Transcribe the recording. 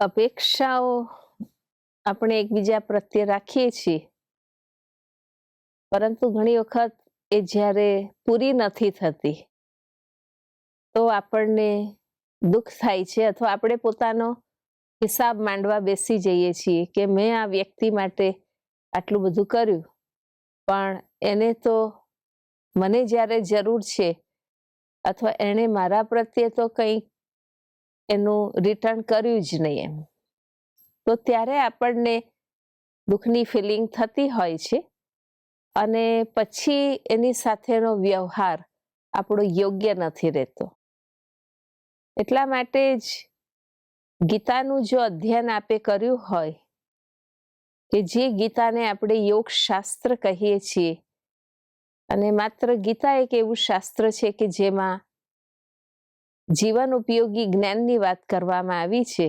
અપેક્ષાઓ આપણે એકબીજા પ્રત્યે રાખીએ છીએ. પરંતુ ઘણી વખત એ જ્યારે પૂરી નથી થતી, તો આપણને દુઃખ થાય છે અથવા આપણે પોતાનો હિસાબ માંડવા બેસી જઈએ છીએ કે મેં આ વ્યક્તિ માટે આટલું બધું કર્યું. પણ એને તો મને જ્યારે જરૂર છે અથવા એણે મારા પ્રત્યે તો કંઈ એનું રિટર્ન કર્યું જ નહીં એમ. તો ત્યારે આપણને દુઃખની ફિલિંગ થતી હોય છે અને પછી એની સાથેનો વ્યવહાર આપણો યોગ્ય નથી રહેતો. એટલા માટે જ ગીતાનું જો અધ્યયન આપે કર્યું હોય કે જે ગીતાને આપણે યોગ શાસ્ત્ર કહીએ છીએ અને માત્ર ગીતા એક એવું શાસ્ત્ર છે કે જેમાં જીવન ઉપયોગી જ્ઞાનની વાત કરવામાં આવી છે.